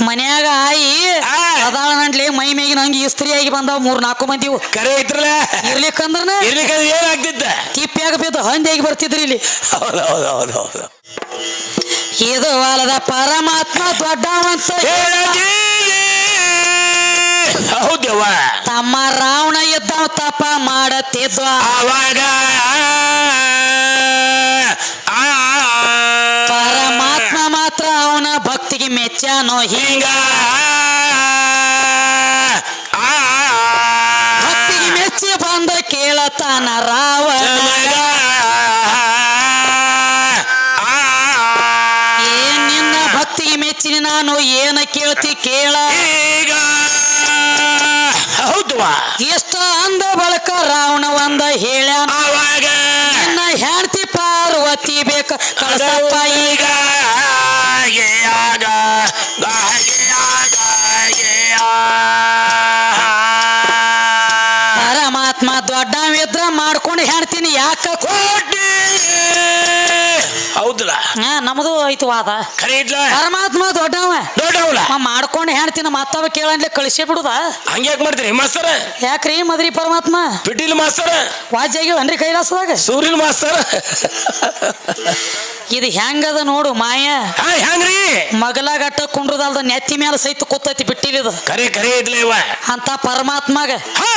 ಮನ್ಯಾಗ ಆಯಿ. ಅದಾಳ ನಂಟ್ಲಿ ಮೈ ಮೇಗಿನ ಹಂಗೆ ಇಸ್ತ್ರಿ ಆಗಿ ಬಂದಾವ ಮೂರ್ ನಾಲ್ಕು ಮಂದಿ ಕರೆ ಐತ್ರಲ್ಲ ಇರ್ಲಿಕ್ಕಂದ್ರನ? ಇರ್ಲಿಕ್ಕಂದ್ರೆ ಏನಾಗ್ತಿದ್ದ ತಿಪ್ಪ್ಯಾಗ ಬಿದ್ದು ಹಂದಿಯಾಗಿ ಬರ್ತಿದ್ರಿ ಇಲ್ಲಿ. ಹೌದು ಹೌದು ಹೌದು ಹೌದು. ಇದು ಅಲ್ಲದ ಪರಮಾತ್ಮ ದೊಡ್ಡವಂತ ಹೌದವ್ವ ತಮ್ಮ ರಾವಣ ಇದ್ದಾವ ತಪ ಮಾಡತ್ತಿದ್ವ. ಆವಾಗ ಆ, ಪರಮಾತ್ಮ ಮಾತ್ರ ಅವನ ಮೆಚ್ಚಾನೋ ಹಿಂಗ. ಆ, ಭಕ್ತಿಗೆ ಮೆಚ್ಚಿ ಬಂದ ಕೇಳತಾನ ರಾವಣ. ಜನಗ. ಆ, ಏನ್ ನಿನ್ನ ಭಕ್ತಿಗೆ ಮೆಚ್ಚಿನ ನಾನು? ಏನ ಕೇಳ್ತಿ ಕೇಳ. ಈಗ. ಎಷ್ಟ ಅಂದ ಬಳಕ ರಾವಣ ಒಂದ ಹೇಳ ನಿನ್ನ ಹೆಂಡತಿ ಪಾರ್ವತಿ ಬೇಕ. ಕಳಸಪ್ಪ ಈಗ. ಮಾಡ್ಕೊಂಡು ಹೇಳ್ತೀನಿ ಯಾಕ ಕೋಟಿ ಹೌದಲ್ಲ ಹಾ, ನಮ್ದು ಐತು ವಾದ. ಖರೆ ಇದ್ಲ? ಪರಮಾತ್ಮ ದೊಡ್ಡವ. ದೊಡ್ಡವಲ್ಲ? ಮಾಡ್ಕೊಂಡು ಹೇಳ್ತೀನಿ ಮತ್ತವ ಕೇಳಂದ್ಲೆ ಕಳಿಸಿ ಬಿಡುದ. ಹಂಗ್ಯಾಕ್ ಮಾಡ್ತೀರಿ ಮಾಸ್ತರ? ಯಾಕ್ರಿ ಮದ್ರಿ ಪರಮಾತ್ಮ? ಬಿಟ್ಟಿಲ್ ಮಾಸ್ತರ? ವಾಜ್ಯ ಅಂದ್ರಿ ಕೈಲಾಸದಾಗ? ಸೂರ್ಯನ್ ಮಾಸ್ತರ? ಇದು ಹೆಂಗದ ನೋಡು ಮಾಯ. ಹಾ ಹೆಂಗ್ರಿ? ಮಗಲಾಗಟ್ಟ ಕುಂಡ್ರದಲ್ದ ನೆತ್ತಿ ಮೇಲೆ ಸಹಿತ ಕೂತೈತಿ ಬಿಟ್ಟಿಲಿದ ಕರೆ ಕರೆ ಇದ್ಲ ಇವ. ಅಂತ ಪರಮಾತ್ಮಗ ಹಾ.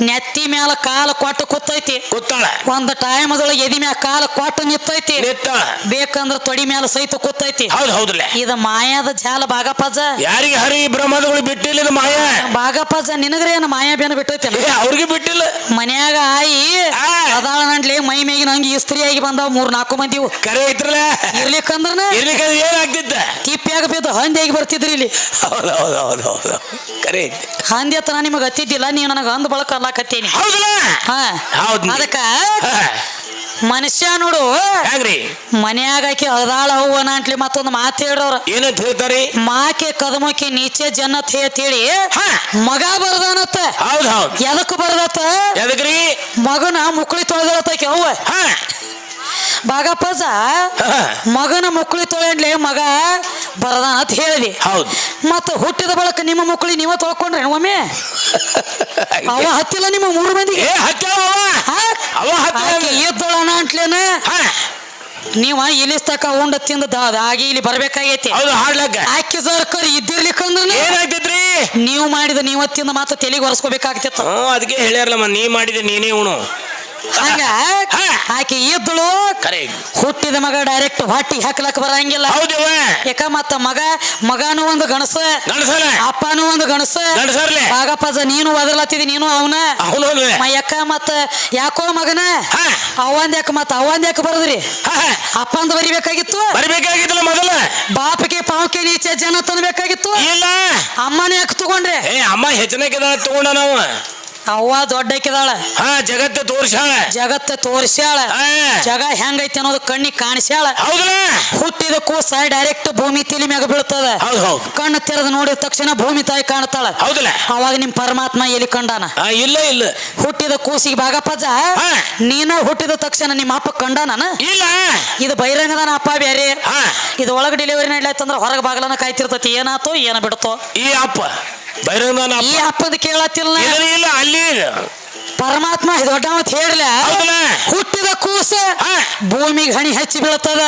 ನೆತ್ತಿ ಮ್ಯಾಲ ಕಾಲ ಕೊಟ್ಟು ಕೂತೈತಿ. ಕೂತಾಳ. ಒಂದ್ ಟೈಮ್ ಅದೊಳಗೆ ಎದಿ ಮ್ಯಾಲ ಕಾಲ ಕೊಟ್ಟು ನಿತ್ತೈತಿ ನಿತ್ತಾಳ ಬೇಕಂದ್ರ ತೊಡಿ ಮ್ಯಾಲ ಸಹಿತ ಕೂತೈತಿ. ಹೌದು ಇದು ಮಾಯಾದ ಜಾಲ ಬಾಗಪ್ಪಜ್ಜ ಯಾರಿಗೆ ಹರಿ ಬ್ರಹ್ಮದಗಳು ಬಿಟ್ಟಿಲ್ಲ ಇದು ಮಾಯ? ಬಾಗಪ್ಪಜ್ಜ ನಿನಗ್ರೆ ಏನು ಮಾಯಾ ಬೇನ ಬಿಟ್ಟೈತಿ ಏ ಅವ್ರಿಗೆ ಬಿಟ್ಟಿಲ್ಲ. ಮನ್ಯಾಗ ಆಯಿ ಆ. ಅದಾಳ ನಂಡ್ಲಿ ಮೈ ಮೇಗಿನ ಹಂಗಿ ಇಸ್ತ್ರಿ ಆಗಿ ಬಂದಾವ ಮೂರ್ ನಾಲ್ಕು ಮಂದಿ ಕರೆ ಐತ್ರಲ್ಲ ಇರ್ಲಿಕ್ಕಂದ್ರ ಇರ್ಲಿಕ್ಕೆ ಏನಾಗ್ತಿದ್ದ ತಿಪ್ಪ್ಯಾಗ ಬಿದ್ದು ಹಂದಿಯಾಗಿ ಬರ್ತಿದ್ರಿ ಇಲ್ಲಿ. ಹೌದು ಹೌದು ಹೌದು ಹೌದು ಕರೆ ಐತಿ. ಹಂದಿ ಹತ್ರ ನಿಮಗೆ ಹತ್ತಿದ್ದಿಲ್ಲ ನೀವು ನನಗೆ ಅಂದ್ ಬಳಕ ಅಲ್ಲಾಕತ್ತೀನಿ ಹೌದಲ್ಲ ಹಾ. ಹೌದ್ ಅದಕ್ಕ ಹಾ, ಮನುಷ್ಯ ನೋಡು. ಹೆಂಗ್ರಿ? ಮನ್ಯಾಗ ಆಕಿ ಅದಾಳ ಹೂವನ ಅಂಟ್ಲಿ ಮತ್ತೊಂದು ಮಾತು ಹೇಳ್ರವ್ರ. ಏನಂತ ಹೇಳ್ತಾರಿ? ಮಾಕೆ ಕದಮಕ್ಕೆ ನೀಚೆ ಜನ್ನತ್ ಹೇಳಿ ಮಗ ಬರ್ದಾನತ್ತ ಹೌದ್ ಹೌದ್. ಎದಕ್ ಬರ್ದತ್ತ ಎದಕ್ರಿ? ಮಗನ ಮುಕ್ಳಿ ತೊಳೆದಳತ್ತಾಕಿ ಅವ್ವ. ಹಾ. ಬಾಗಪ್ಪಜ ಮಗನ ಮುಕ್ಳಿ ತೊಳೆಂಡ್ಲಿ ಮಗ ಬರದ ಅಂತ ಹೇಳಿದಿ ಹೌದು. ಮತ್ತ ಹುಟ್ಟಿದ ಬಳಕ ನಿಮ್ಮ ಮುಕ್ಳಿ ನೀವ ತೊಳ್ಕೊಂಡ್ರೆ ಒಮ್ಮೆ? ಅವ ಹತ್ತಿಲ್ಲ ನಿಮ್ಮ ಮೂರು ಮಂದಿಗೆ? ಏ ಹತ್ತಾವ ಅವ ಹಾ? ಅವ ಹತ್ತಾವ. ಆಕಿ ಎದ್ದಳನ ಅಂಟ್ಲೇನ ಹಾ ನೀವ ತಕ ಉಂಡ ತಿಂದ ದ- ಆಗಿ ಇಲ್ಲಿ ಬರ್ಬೇಕಾಗೈತಿ. ಹೌದು ಹಾಡ್ಲಕ್ಕ. ಆಕಿ ಸರ್ಕರ್ ಇದ್ದಿರ್ಲಿಕ್ಕಂದ್ರ ಏನಾಗ್ತಿದ್ರಿ ನೀವು ಮಾಡಿದ ನೀವತ್ತಿಂದ ಮಾತ್ರ ತೆಲಿಗೆ ಒರೆಸ್ಕೋಬೇಕಾಗ್ತಿತ್ತು. ಅದಕ್ಕೆ ಹೇಳ್ಯಾರಲ್ಲಮ್ಮ ನೀ ಮಾಡಿದ ನೀನೇ ಉಣು. ಹಂಗ. ಆಕಿ ಇದ್ದಳು ಕರೆ. ಹುಟ್ಟಿದ ಮಗ ಡೈರೆಕ್ಟ್ ಹೊಟ್ಟಿ ಹಾಕ್ಲಕ್ ಬರಂಗಿಲ್ಲ. ಹೌದವ ಯಾಕ ಮತ್ತ ಮಗ ಮಗನು ಒಂದು ಗಣಸ. ಅಪ್ಪನು ಅಪ್ಪನೂ ಒಂದು ಗಣಸ. ಬಾಗಪ್ಪಜ ನೀನು ಒದರ್ಲತ್ತಿದಿ ನೀನು ಅವನ. ಯಾಕ ಮತ್ತ ಯಾಕೋ ಮಗನ? ಅವಂದ ಯಾಕ ಮತ್ತ ಅವಂದ ಯಾಕ ಬರದ್ರಿ. ಅಪ್ಪಂದ ಬರಿಬೇಕಾಗಿತ್ತು? ಬರ್ಬೇಕಾಗಿತ್ತಲ್ಲ ಮೊದಲ. ಬಾಪಿಗೆ ಪಾವಕಿ ನೀಚೆ ಜನ ತನ್ಬೇಕಾಗಿತ್ತು? ಇಲ್ಲ. ಅಮ್ಮನ ಯಾಕೆ ತಗೊಂಡ್ರೆ? ಏ ಅಮ್ಮ ಹೆಚ್ಚನಕ್ಕೆ ತಗೊಂಡ ನಾವು. ಅವ್ವ ದೊಡ್ಡಕಿದಾಳ ಹಾ ಜಗತ್ತ ತೋರ್ಸಾಳ ಜಗತ್ತ ತೋರ್ಸ್ಯಾಳ. ಜಗ ಹೆಂಗೈತಿ ಅನ್ನೋದು ಕಣ್ಣಿಗೆ ಕಾಣಿಸ್ಯಾಳ. ಹೌದಲ್ಲ ಹುಟ್ಟಿದ ಕೂಸ ಡೈರೆಕ್ಟ್ ಭೂಮಿ ತಿಲಿ ಮ್ಯಾಗ ಬೀಳ್ತದ. ಹೌದ್ ಹೌದು. ಕಣ್ಣು ತೆರೆದು ನೋಡಿದ ತಕ್ಷಣ ಭೂಮಿ ತಾಯಿ ಕಾಣ್ತಾಳ. ಹೌದಲ್ಲ ಅವಾಗ ನಿಮ್ ಪರಮಾತ್ಮ ಎಲ್ಲಿ ಕಂಡಾನ? ಇಲ್ಲ ಇಲ್ಲ. ಹುಟ್ಟಿದ ಕೂಸಿಗೆ ಬಾಗಪ್ಪ ಹಾ. ನೀನ ಹುಟ್ಟಿದ ತಕ್ಷಣ ನಿಮ್ಮ ಅಪ್ಪ ಕಂಡಾನ ಇಲ್ಲ. ಇದು ಬಹಿರಂಗದಾನ ಅಪ್ಪ ಬೇರೆ ಇದು ಒಳಗೆ ಡೆಲಿವರಿ ನಡ್ಲಾಯ್ತಂದ್ರ ಹೊರಗೆ ಬಾಗಲನ ಕಾಯ್ತಿರ್ತತಿ. ಏನಾತೋ ಏನ ಬಿಡ್ತೋ. ಈ ಅಪ್ಪ. ಬೈರಂಗನ ಈ ಅಪ್ಪ ಅಪ್ಪದ ಕೇಳತ್ತಿಲ್ಲ ಇಲ್ಲ ಅಲ್ಲಿ ಪರಮಾತ್ಮ ದೊಡ್ಡವತ್ ಅಂತ ಹೇಳಲ ಹುಟ್ಟಿದ ಕೂಸ ಭೂಮಿಗೆ ಹಣಿ ಹಚ್ಚಿ ಬೀಳ್ತದ.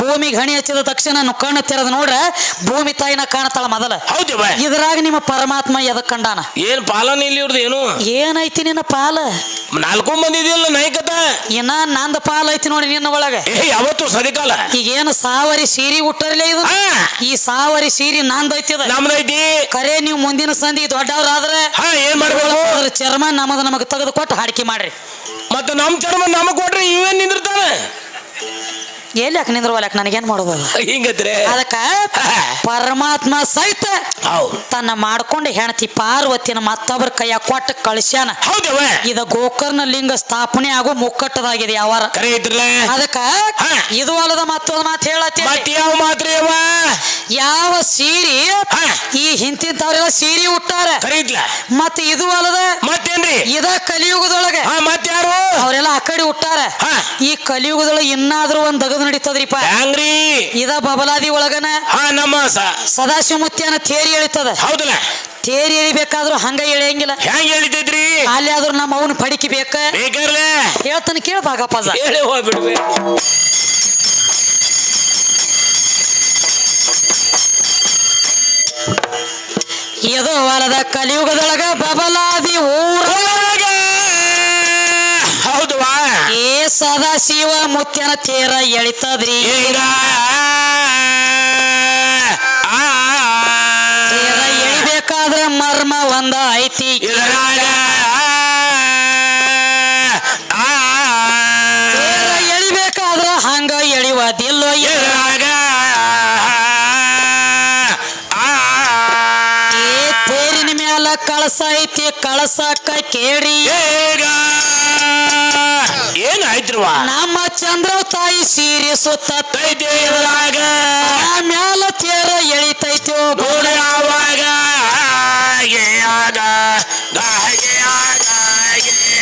ಭೂಮಿಗೆ ಹಣಿ ಹಚ್ಚಿದ ತಕ್ಷಣ ಕಣ್ಣು ತೆರೆದ ನೋಡ್ರ ಭೂಮಿ ತಾಯಿನ ಕಾಣ್ತಾಳ ಮೊದಲ. ಇದ್ರಾಗ ನಿಮ್ಮ ಪರಮಾತ್ಮ ಎದ ಕಂಡಾನ? ಏನ್ ಪಾಲನ ಇಲ್ಲಿ ಇವ್ರದ್ದು ಏನು? ಏನೈತಿ ನಿನ್ನ ಪಾಲ? ನಾಲ್ಕು ಮಂದಿ ಇದೆಯಲ್ಲ ನೈಕತ ಇನ್ನ ನಂದ ಪಾಲ ಐತಿ ನೋಡಿ ನಿನ್ನ ಒಳಗ. ಯಾವತ್ತು ಸದಿಕಾಲ ಈಗೇನು ಸಾವರಿ ಸೀರಿ ಹುಟ್ಟರಲ್ಲ ಇದು? ಈ ಸಾವರಿ ಸೀರಿ ನಂದ ಐತಿ ಕರೆ ನೀವು ಮುಂದಿನ ಸಂಧಿ ದೊಡ್ಡವ್ರಾದ್ರೆ ಏನ್ ಮಾಡ್ಬೇಕು? ಚರ್ಮ ನಮದ ನಮಗೆ ತೆಗೆದು ಕೊಟ್ಟು ಹಾಡಿಕೆ ಮಾಡ್ರಿ. ಮತ್ತೆ ನಮ್ಮ ಚರ್ಮ ನಮಗೆ ಕೊಟ್ರೆ ಇವೇನ್ ನಿಂದಿರ್ತಾನ? ಎಲ್ಲಿ ಯಾಕೆ ನಿಂದ್ರವಲ್ಯಾಕ ನನಗೇನ್ ಮಾಡೋದು ಹಿಂಗದ್ರೆ? ಅದಕ್ಕ ಪರಮಾತ್ಮ ಸಹಿತ ತನ್ನ ಮಾಡ್ಕೊಂಡು ಹೆಣತಿ ಪಾರ್ವತಿನ ಮತ್ತೊಬ್ಬರ ಕೈಯ ಕೊಟ್ಟು ಕಳಿಸ್ಯಾನ. ಇದ ಗೋಕರ್ಣ ಲಿಂಗ ಸ್ಥಾಪನೆ ಆಗೋ ಮುಕ್ಕಟ್ಟದಾಗಿದೆ ಯಾವಾರ. ಅದಕ್ಕ. ಇದು ಅಲ್ಲದ ಮತ್ತೊಂದು ಮಾತು ಹೇಳತ್ತಿ ಯಾವ ಮಾತ್ರಿ ಯಾವ ಸೀರಿ. ಈ ಹಿಂತಿಂತವ್ರೆಲ್ಲ ಸೀರಿ ಉಟ್ಟಾರ. ಮತ್ತೆ ಮತ್ ಇದು ಅಲ್ಲದ ಮತ್ತೇನ್ರಿ? ಇದ ಕಲಿಯುಗದೊಳಗೆ ಮತ್ತೆ ಮತ್ಯಾರು ಅವರೆಲ್ಲ ಆ ಕಡೆ ಹುಟ್ಟಾರ. ಹಾ. ಈ ಕಲಿಯುಗದೊಳಗ ಇನ್ನಾದ್ರೂ ಒಂದ್ ದಗದ್ ನಡೀತದ್ರಿಪ್ಪ. ಹ್ಯಾಂಗ್ರಿ? ಇದ ಬಬಲಾದಿ ಒಳಗನ ಹಾ ನಮ್ಮ ಸ- ಸದಾಶಿವಮೂರ್ತಿಯನ್ನ ತೇರಿ ಎಳಿತದ. ಹೌದಲ್ಲ? ತೇರಿ ಎಳಿಬೇಕಾದ್ರೂ ಹಂಗ ಎಳೆಯಂಗಿಲ್ಲ. ಹೆಂಗ್ ಹೇಳಿತೈತ್ರಿ ಅಲ್ಲಿ ಆದ್ರೂ ನಮ್ಮ ಅವನ್ ಪಡಿಕೆ ಬೇಕ? ಬೇಕರ್ಲೆ? ಹೇಳ್ತಾನೆ ಕೇಳ ಭಾಗಪ್ಪಜ ಹೇಳಿ ಹೋಗ್ಬಿಡ್ವೆ. ಇದು ಹೊಲದ ಕಲಿಯುಗದೊಳಗ ಬಬಲಾದಿ ಊರ ಸದಾಶಿವ ಮುತ್ಯನ ತೇರ ಎಳಿತದ್ರಿ ತೇರ ಎಳಿಬೇಕಾದ್ರ ಮರ್ಮ ಒಂದ ಐತಿ ತೇರ ಎಳಿಬೇಕಾದ್ರ ಹಂಗ ಎಳಿವದಿಲ್ಲೋ ಎಳಾಗ ತೇರಿನ ಮ್ಯಾಲ ಕಳಸ ಐತಿ ಕಳಸಕ್ಕ ಕೇಳಿ ನಮ್ಮ ಚಂದ್ರ ತಾಯಿ ಸೀರೆ ಸುತ್ತ ಮ್ಯಾಲ ತೇರ ಎಳಿತೈತೆ ಒಬ್ಬ. ನೋಡ ಯಾವಾಗ. ಹಾಗೆ ಆಗ ಗಾಗೆ ಆಗ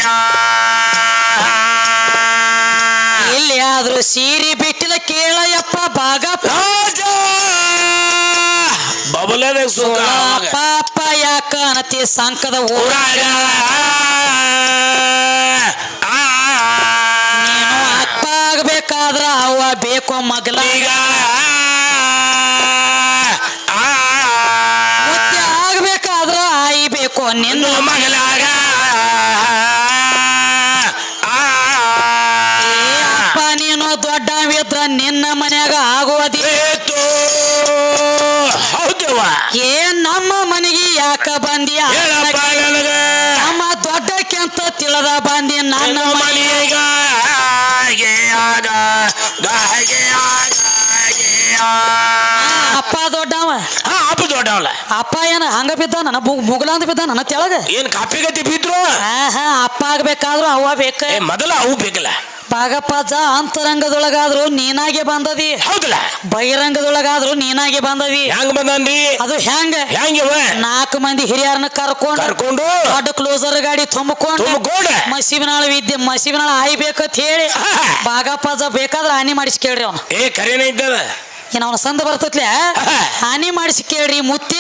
ಆ. ಇಲ್ಲಿ ಆದ್ರೂ ಸೀರೆ ಬಿಟ್ಟಿದ ಕೇಳಯಪ್ಪ ಭಾಗ. ಬಬಲದ ಸುಖ. ಪಾಪ ಯಾಕ ಅನತಿ ಸಂಕದ ಊರ ಊರಾಗ ಆ. ನೀನು ಅಪ್ಪ ಆಗ್ಬೇಕಾದ್ರ ಅವ್ವ ಬೇಕು ಮಗಲ. ಈಗ ಆ. ಮುತ್ಯ ಆಗ್ಬೇಕಾದ್ರ ಆಯಿ ಬೇಕು ನಿನ್ನ ಮಗಲ ಮಗಲಾಗ ಅಪ್ಪ ನೀನು ದೊಡ್ಡವಿದ್ರ ನಿನ್ನ ಮನ್ಯಾಗ ಆಗುವದಿ. ಹೌದವ ಏ ನಮ್ಮ ಮನೆಗೆ ಯಾಕ ಬಂದಿ? ನಮ್ಮ ದೊಡ್ಡಕ್ಕೆಂತ ತಿಳಿದ ಬಂದಿ ನನ್ನ ನನ್ನ ಅಪ್ಪ ದೊಡ್ಡವ. ಹಾ ಅಪ್ಪ ದೊಡ್ಡವಲ್ಲ ಅಪ್ಪ ಏನ ಹಂಗ ಬಿದ್ದ ನನ್ನ ಮುಗಲ ಅಂತ ಬಿದ್ದ ನನ್ನ ತೆಳಗ? ಏನ್ ಕಾಪಿ ಗತಿ ಬಿದ್ರು? ಆಹಾ ಅಪ್ಪ ಆಗ್ಬೇಕಾದ್ರು ಅವ್ವ ಬೇಕ. ಮೊದಲ ಅವು ಬೇಕಲ್ಲ. ಭಾಗಪ್ಪಜ್ಜ ಅಂತರಂಗದೊಳಗಾದ್ರು ನೀನಾಗೆ ಬಂದದಿ. ಹೌದಲ್ಲ. ಬಹಿರಂಗದೊಳಗಾದ್ರು ನೀನಾಗೆ ಬಂದದಿ. ಹೆಂಗ್ ಬಂದಿ ಅದು ಹೆಂಗ? ಹೆಂಗಿವ ನಾಲ್ಕು ಮಂದಿ ಹಿರಿಯರನ್ನ ಕರ್ಕೊಂಡು ಕರ್ಕೊಂಡು ದೊಡ್ಡ ಕ್ಲೋಸರ್ ಗಾಡಿ ತುಂಬಿಕೊಂಡು ಮಸೀಬಿನಾಳ ವಿದ್ಯೆ ಮಸೀಬಿನಾಳ ಆಯ್ಬೇಕಂತ ಹೇಳಿ ಭಾಗಪ್ಪಜ್ಜ ಬೇಕಾದ್ರೆ ಹಾನಿ ಮಾಡಿಸಿ ಕೇಳ್ರಿ ಅವನು. ಏ ಕರೇನ ಇದ್ದದ ಇನ್ನು ಅವನ ಸಂದ ಬರ್ತತ್ಲೆ? ಹಾನಿ ಮಾಡಿಸಿ ಕೇಳ್ರಿ ಮುತ್ತಿ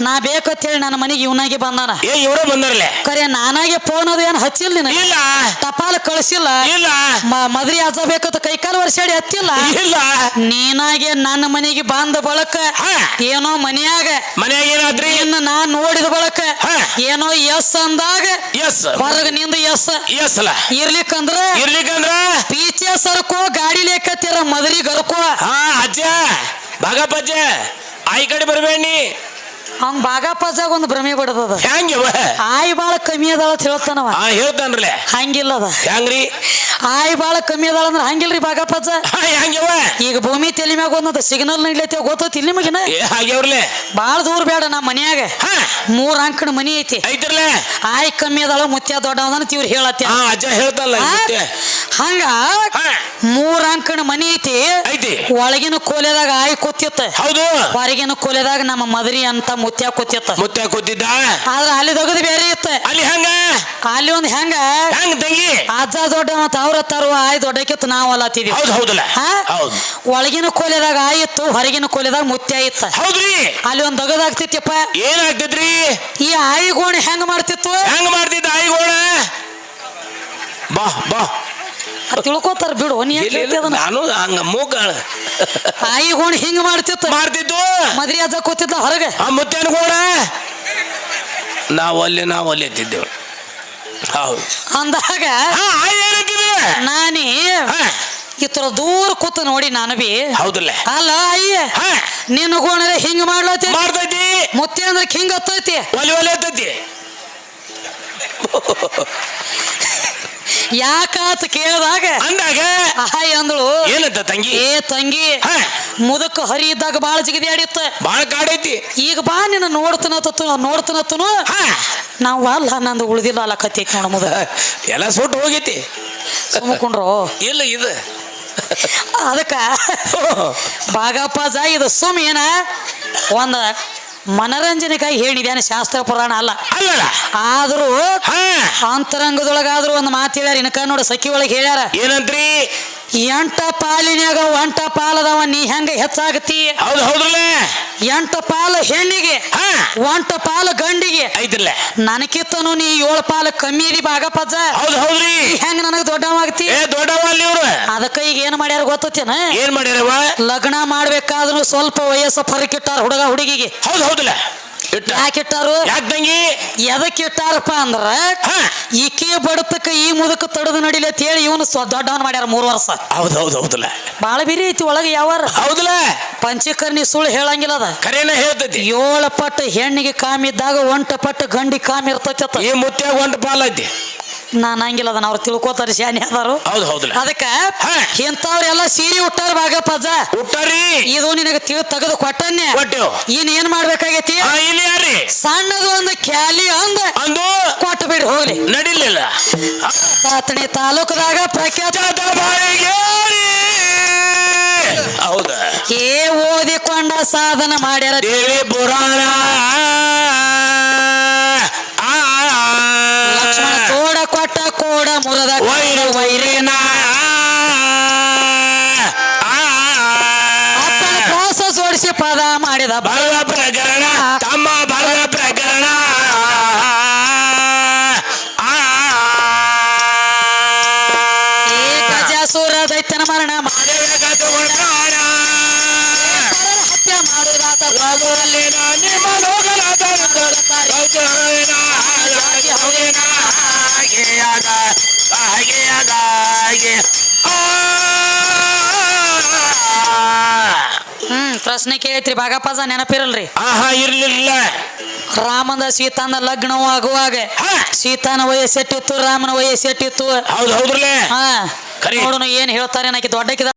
ನಾ ಬೇಕಂತ ಹೇಳಿ ನನ್ನ ಮನೆಗೆ ಇವನಾಗೆ ಬಂದಾನ. ಏ ಇವ್ರ ಬಂದಾರಲ್ಲ ಕರೆ ನಾನಾಗೆ ಫೋನ್ ಅದು ಏನು ಹಚ್ಚಿಲ್ಲ ನಿನಗೆ? ಇಲ್ಲ. ಟಪಾಲ್ ಕಳಿಸಿಲ್ಲ. ಇಲ್ಲ. ಮ- ಮದ್ರಿ ಅಜ್ಜ ಬೇಕಂತ ಕೈಕಾಲು ವರ್ಷಾಡಿ ಹತ್ತಿಲ್ಲ ಇಲ್ಲ. ನೀನಾಗೆ ನನ್ನ ಮನೆಗೆ ಬಂದ ಬಳಕ ಹಾ. ಏನೋ ಮನೆಯಾಗ ಮನ್ಯಾಗ ಏನಾದ್ರಿ? ಇನ್ನ ನಾ ನೋಡಿದ ಬಳಕ ಹಾ. ಏನೋ ಎಸ್ ಅಂದಾಗ ಎಸ್. ಹೊರಗ ನಿಂದ ಎಸ್. ಎಸ್ ಅಲ್ಲ. ಇರ್ಲಿಕ್ಕಂದ್ರ ಇರ್ಲಿಕ್ಕಂದ್ರ? ಪೀಚೆ ಸರ್ಕೋ ಗಾಡಿ ಲೇಕತ್ತೀರ ಮದ್ರಿ ಗರ್ಕೋ. ಹಾ ಅಜ್ಜ. ಭಾಗಪ್ಪ ಅಜ್ಜ. ಆಯ್ ಕಡೆ ಬರಬೇಡಿ ಅವ್ನ್ ಬಾಗಾಪಾಜಾಗ ಒಂದು ಭ್ರಮೆ ಬಿಡದದ. ಹೆಂಗಿವ ಆಯಿ ಬಾಳ ಕಮ್ಮಿ ಅದಾಳ ಅಂತ ಹೇಳ್ತಾನವ. ಹಾ ಹಂಗಿಲ್ಲ ಹಂಗಿಲ್ಲದ ಹೆಂಗ್ರಿ? ಆಯ್ ಬಾಳ ಕಮ್ಮಿ ಅದಾಳ ಅಂದ್ರೆ ಹಂಗಿಲ್ರಿ ಬಾಗಾಪಾಜ ಹೆಂಗಿವ ಈಗ ಭೂಮಿ ತಲೆ ಮ್ಯಾಗ ಒಂದೊಂದು ಸಿಗ್ನಲ್ ನಿಡ್ಲೈತಿ ಗೊತ್ತೈತಿ ಇಲ್ಲಿ ನಿಮಗಿನ? ಏ ಹಾಗ್ಯವ್ರಲೆ ಬಾಳ ದೂರ ಬೇಡ ನಮ್ಮ ಮನ್ಯಾಗ. ಹಾ. ಮೂರ್ ಅಂಕಣ ಮನಿ ಐತಿ. ಐತಿರ್ಲೇ ಆಯ್ ಕಮ್ಮಿ ಅದಾಳ ಮುತ್ಯ ದೊಡ್ಡವನ ತೀವ್ರ ಹೇಳತ್ತೆ ಅಜ್ಜ ಹೇಳ್ತಲ್ಲ ಹಂಗ ಹಾ. ಮೂರ್ ಅಂಕಣ ಮನಿ ಐತಿ. ಐತಿ. ಒಳಗಿನ ಕೋಲೆದಾಗ ಆಯ್ ಕೂತಿತ್ತ. ಹೌದು. ಹೊರಗಿನ ಕೋಲೆದಾಗ ನಮ್ಮ ಮದರಿ ಅಂತ ಮುತ್ಯ ಕೂತಿತ್ತ. ಮುತ್ಯಾ ಕೂತಿದ್ದ. ಆದ್ರ ಅಲ್ಲಿ ತಗದು ಬೇರೆ ಇತ್ತ. ಅಲ್ಲಿ ಹಂಗ? ಅಲ್ಲಿ ಒಂದ್ ಹೆಂಗ? ಹೆಂಗ್ ತಂಗಿ? ಅಜ್ಜ ದೊಡ್ಡ ಮತ್ತ ಅವ್ರ ತರುವ ಆಯ್ ದೊಡ್ಡಕ್ಕಿತ್ತು ನಾವು ಅಲ್ಲತ್ತಿದ್ವಿ ಹೌದು ಹೌದಲ್ಲ. ಹಾ? ಹೌದು. ಒಳಗಿನ ಕೋಲೆದಾಗ ಆಯಿತ್ತು ಹೊರಗಿನ ಕೋಲೆದಾಗ ಮುತ್ಯ ಇತ್ತ. ಹೌದ್ರಿ. ಅಲ್ಲಿ ಒಂದ್ ದಗದಾಗ್ತಿತ್ತಪ್ಪ ಏನಾಗ್ತಿದ್ರಿ? ಏನಾಗ್ತೈತ್ರಿ ಈ ಆಯಿ ಗೋಣಿ ಹೆಂಗ್ ಮಾಡ್ತಿತ್ತು? ಹೆಂಗ್ ಮಾಡ್ತಿದ್ದ ಆಯ್ಗೋಣ? ಬಾ ಬಾ. ತಿಳ್ಕೊತಾರ ಬಿಡು ನೀ ಯಾಕ್ ಹೇಳ್ತಿ ಅದನ್ನ? ನಾನು ಹಂಗ ಮೂಗ ಆಯಿ ಗೋಣಿ ಹಿಂಗ್ ಮಾಡ್ತಿತ್ತು. ಮಾಡ್ತಿದ್ದು? ಮದ್ರಿ ಅಜ್ಜ ಕೂತಿದ್ದ ಹೊರಗೆ. ಆ ಮುತ್ತೇನಗೋಣ? ನಾವು ಅಲ್ಲಿ ನಾವು ಅಲ್ಲಿ ಎತ್ತಿದ್ದೆವು. ಹೌದು. ಅಂದಾಗ ಹಾ ಆಯ್ ಏನಂತಿದೆ ನಾನಿ ಹಾ. ಇತರ ದೂರ ಕೂತು ನೋಡಿ ನಾನು ಬಿ. ಹೌದಲ್ಲ? ಅಲ್ಲ ಅಯ್ಯ ಹಾ. ನಿನ್ನ ಗೋಣರೆ ಹಿಂಗ್ ಮಾಡ್ಲತ್ತಿ? ಮಾಡ್ತೈತಿ? ಮುತ್ತೆ ಅಂದ್ರೆ ಹಿಂಗ್ ಹತ್ತೈತಿ. ಒಲೆ ಒಲೆ ಎತ್ತೈತಿ ಯಾಕಾತ ಕೇಳಿದಾಗ? ಅಂದಾಗ ಆಯ್ ಅಂದಳು. ಏನಂತ ತಂಗಿ? ಏ ತಂಗಿ ಮುದಕ ಹರಿ ಇದ್ದಾಗ ಬಾಳ ಜಿಗಿದಿ ಆಡಿತ್ತ. ಬಾಳ ಕಾಡೈತಿ ಈಗ ಬಾ ನಿನ್ನ ನೋಡ್ತನತ್ತು ನೋಡ್ತನತ್ತನು. ನಾವು ಅಲ್ಲ ನಂದು ಉಳಿದಿಲ್ಲ ಅಲ್ಲ ಕತ್ತಿ ನೋಡ ಮುದ ಎಲ್ಲ ಸುಟ್ಟು ಹೋಗೈತಿ. ಸುಮ್ಕೊಂಡ್ರು ಇಲ್ಲ ಇದು. ಅದಕ್ಕ ಬಾಗಪ್ಪ ಜಾ ಇದು ಸುಮ್ ಏನ? ಒಂದ ಮನರಂಜನೆಗಾಗಿ ಹೇಳಿದ್ಯಾನೆ ಶಾಸ್ತ್ರ ಪುರಾಣ ಅಲ್ಲ. ಅಲ್ಲಲ್ಲ. ಆದ್ರೂ ಹಾ. ಅಂತರಂಗದೊಳಗಾದ್ರೂ ಒಂದು ಮಾತು ಹೇಳ್ಯಾರ. ಇನ್ಕ ನೋಡ ಸಖಿ ಒಳಗೆ ಹೇಳ್ಯಾರ. ಏನಂತ್ರಿ? ಎಂಟ ಪಾಲಿನಾಗ ಒಂಟ ಪಾಲದವ ನೀ ಹೆಂಗ ಹೆಚ್ಚಾಗತಿ? ಹೌದು ಹೌದ್ರಲ್ಲ? ಎಂಟ ಪಾಲ ಹೆಣ್ಣಿಗೆ ಹಾ. ಒಂಟ ಪಾಲ ಗಂಡಿಗೆ. ಐದ್ರಲ್ಲ ನನಕಿತ್ತನು ನೀ ಏಳು ಪಾಲ ಕಮ್ಮಿ ಇದಿ ಭಾಗಪಜ್ಜ ಹೌದು ಹೌದ್ರಿ. ಹೆಂಗ ನನಗ ದೊಡ್ಡವಾಗ್ತಿ? ಏ ದೊಡ್ಡವ ಅಲ್ಲಿ ಇವ್ರು. ಅದಕ್ಕ ಈಗ ಏನ್ ಮಾಡ್ಯಾರ ಗೊತ್ತೇನ ಏನ್ ಮಾಡ್ಯಾರವ ಲಗ್ನ ಮಾಡ್ಬೇಕಾದ್ರೂ ಸ್ವಲ್ಪ ವಯಸ್ಸು ಫರಕ್ ಇಟ್ಟಾರ ಹುಡುಗ ಹುಡುಗಿಗೆ. ಹೌದು ಹೌದಲ್ಲ ಯಾಕೆ ಇಟ್ಟಾರು ಯಾಕೆ ತಂಗಿ? ಎದಕ್ ಇಟ್ಟಾರಪ್ಪ ಅಂದ್ರ ಈಕೆ ಬಡತಕ್ಕ ಈ ಮುದಕ ತಡದು ನಡಿಲಿ ಅಂತ ಹೇಳಿ ಇವನು ದೊಡ್ಡವನ್ ಮಾಡ್ಯಾರ ಮೂರು ವರ್ಷ. ಹೌದು ಹೌದು ಹೌದಲ್ಲ ಬಾಳ ಬಿರಿ ಐತಿ ಒಳಗೆ ಯಾವಾರ. ಹೌದಲ್ಲ ಪಂಚಕರ್ಣಿ ಸುಳ್ಳು ಹೇಳಂಗಿಲ್ಲ ಅದ. ಕರೇನ ಹೇಳ್ತೈತಿ? ಏಳು ಪಟ್ಟು ಹೆಣ್ಣಿಗೆ ಕಾಮ್ ಇದ್ದಾಗ ಒಂಟ ಪಟ್ಟು ಗಂಡಿ ಕಾಮ್ ಇರ್ತೈತಿ ಈ ಮುತ್ಯಾಗ ಒಂಟ ಪಾಲ್ ಐತಿ. ನಾನು ಹಂಗಿಲ್ಲ ಅದನ್ನ ಅವ್ರು ತಿಳ್ಕೊತಾರ ಶಾನಿ ಅದಾರು ಹೌದು ಹೌದಲ್ಲ ಅದಕ್ಕ ಹಾ. ಇಂಥವ್ರೆಲ್ಲ ಸೀರೆ ಉಟ್ಟಾರ ಭಾಗಪ್ಪಜ್ಜ ಹುಟ್ಟಾರಿ ಇದು ನಿನಗೆ ತಿಳಿ ತೆಗೆದು ಕೊಟ್ಟನ್ನೆ. ಕೊಟ್ಟೆವು ಇನ್ ಏನ್ ಮಾಡ್ಬೇಕಾಗೈತಿ? ಹಾ ಇಲ್ಲಿ ಸಣ್ಣದು ಒಂದು ಕ್ಯಾಲಿ ಅಂದ ಅಂದು ಕೊಟ್ಟು ಬಿಡ್ರಿ ಹೋಗ್ಲಿ. ನಡಿಲಿಲ್ಲ. ತಾತಣಿ ತಾಲೂಕದಾಗ ಪ್ರಖ್ಯಾತ ಬಾಯಿಗೆ ಹೌದ. ಏ ಓದಿಕೊಂಡ ಸಾಧನ ಮಾಡ್ಯಾರ. ದೇವಿ ಪುರಾಣ. ಪದ ಮಾಡಿದ ಬರದ ಪ್ರಕರಣ ತಮ್ಮ ಬರದ ಪ್ರಕರಣ. ಏಕಜಾಸುರ ದೈತ್ಯನ ಮರಣ ಹತ್ಯೆ ಮಾಡುದಾತ ಪ್ರಶ್ನೆ ಕೇಳೈತ್ರಿ ಭಾಗಪ್ಪಜ ನೆನಪಿರಲ್ರಿ. ಆಹಾ ಇರ್ಲಿಲ್ಲ ರಾಮನ ಸೀತಾನ ಲಗ್ನವು ಆಗುವಾಗ ಹಾ. ಸೀತಾನ ವಯಸ್ಸೆಟ್ಟಿತ್ತು ರಾಮನ ವಯಸ್ಸೆಟ್ಟಿತ್ತು. ಹೌದು ಹೌದ್ರಲ್ಲೇ? ಹಾ. ನೋಡೋಣ ಏನ್ ಹೇಳ್ತಾರೆ ನಾಕಿ ದೊಡ್ಡಕಿದ